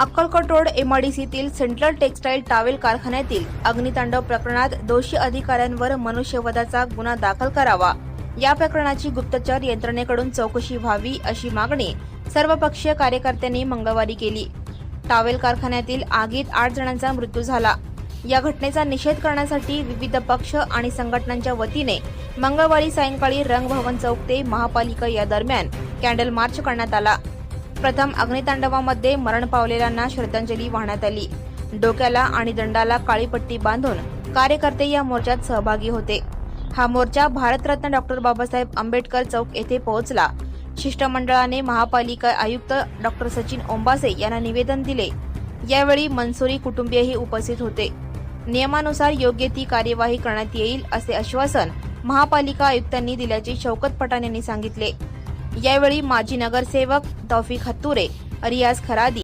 Akkalkot road एमआयडीसीतील central textile towel कारखान्यातील अग्नितांडव प्रकरणात दोषी अधिकाऱ्यांवर मनुष्यवधाचा गुन्हा दाखल करावा. या प्रकरणाची गुप्तचर यंत्रणेकडून चौकशी व्हावी अशी मागणी सर्वपक्षीय कार्यकर्त्यांनी मंगळवारी केली. टावेल कारखान्यातील आगीत आठ जणांचा मृत्यू झाला. या घटनेचा निषेध करण्यासाठी विविध पक्ष आणि संघटनांच्या वतीने मंगळवारी सायंकाळी रंगभवन चौक ते महापालिका या दरम्यान कॅन्डल मार्च करण्यात आला. प्रथम अग्नितांडवामध्ये मरण पावलेल्यांना श्रद्धांजली वाहण्यात आली. डोक्याला आणि दंडाला काळी पट्टी बांधून कार्यकर्ते या मोर्चात सहभागी होते. हा मोर्चा भारतरत्न डॉक्टर बाबासाहेब आंबेडकर चौक येथे पोहोचला. शिष्टमंडळाने महापालिका आयुक्त डॉक्टर सचिन ओंबासे यांना निवेदन दिले. यावेळी मनसुरी कुटुंबीयही उपस्थित होते. नियमानुसार योग्य ती कार्यवाही करण्यात येईल असे आश्वासन महापालिका आयुक्तांनी दिल्याचे शौकत पठाण यांनी सांगितले. यावेळी माजी नगरसेवक तौफिक हत्तुरे रियाज खरादी